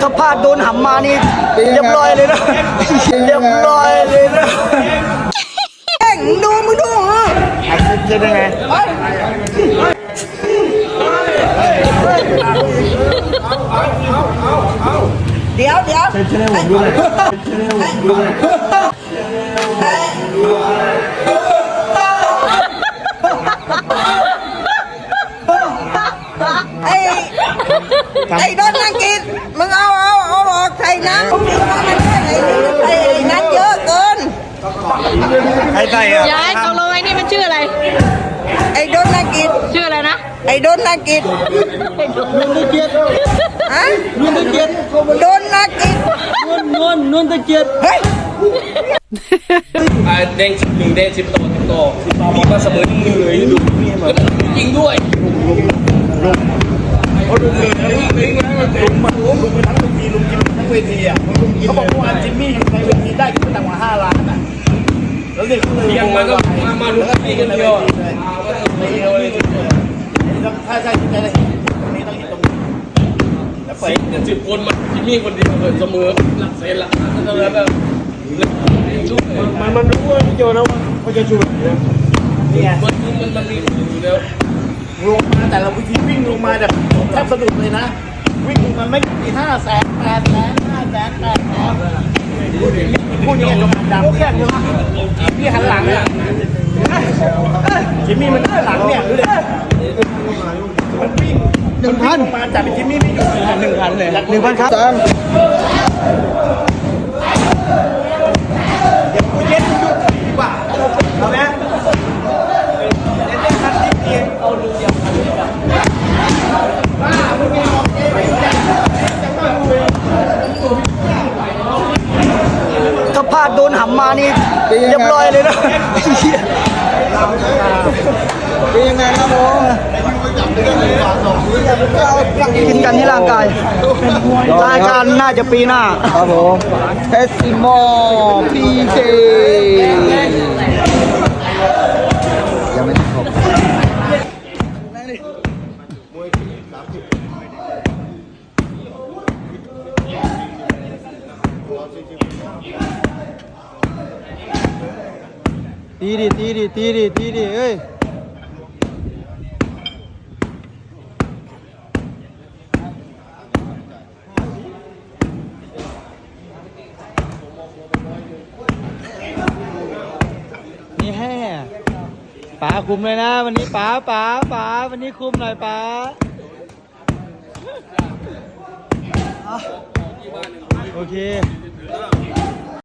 ถ้าพลาดโดนหำมานี่เรียบร้อยเลยนะเรียบร้อยเลยนะแข่งดูมึงดูเหรอจะได้ไงเดี๋ยวเดี๋ยวช่วยผมดูหน่อยไไอ้โดนนังกินมึงเอาเอาเอาออกใส่น้ำไอ้ไอ้ไอ้นั้นเยอะเกินใครใส่อะยายตกลงไอ้นี่มันชื่ออะไร ไอ้โดนนังกินชื่ออะไรนะไอ้โดนนังกินนวลตะเกียบฮะนวลตะเกียบโดนนังกินนวลนวลนวลตะเกียบเฮ้ยอ่าแดงสิบหนึ่งแดงสิบต่อสิบต่อมีมาเสมอมือเลยดูแล้วมันยิงด้วย เขาบอกว่าจิมมี่อยู่ในเวทีได้ขึ้นต่างกว่าห้าล้านอะแล้วเด็กก็เลยเพียงมันก็มามาลุ้นตีกันเดียวถ้าใช่ที่จะเห็นตรงนี้ต้องเห็นตรงนี้แล้วเปิดสิบสิบคนมันจิมมี่คนเดียวเลยเสมอหลักเซนละเท่านั้นแบบด้วยมันมันรู้ว่าพี่โจนะว่าเขาจะชูนี่ไงมันมันมันมีอยู่แล้วลงมาแต่ละวิธีวิ่งลงมาแบบแทบสะดุดเลยนะ วิ่งมันไม่กี่ห้าแสนแปดแสนห้าแสนแปดแสน พูดยังไงกับมันดำแค่พี่หันหลังเนี่ยจิมมี่มันหันหลังเนี่ยดูดิมันวิ่งหนึ่งพันมาจับจิมมี่ไม่อยู่หนึ่งพันเลยหนึ่งพันครับ เดี๋ยวกูเย็นยุดดีกว่าเอาไหมเล่นเล่นคันที่เกียร์เอาดูเดียว ถ้าพลาดโดนหำ มานี่เรียบร้อยเลยนะเป็นยังไงครับผมกินกันที่ร่างกายรายการน่าจะปีหน้า ครับผมเอสซิโมพีเคยังไม่ถึงครบ ตีดิตีดิตีดิตีดิเอ้ยนี่แห่ป๋าคุมเลยนะ วันนี้ป๋าป๋าป๋าวันนี้คุมหน่อยป๋าโอเค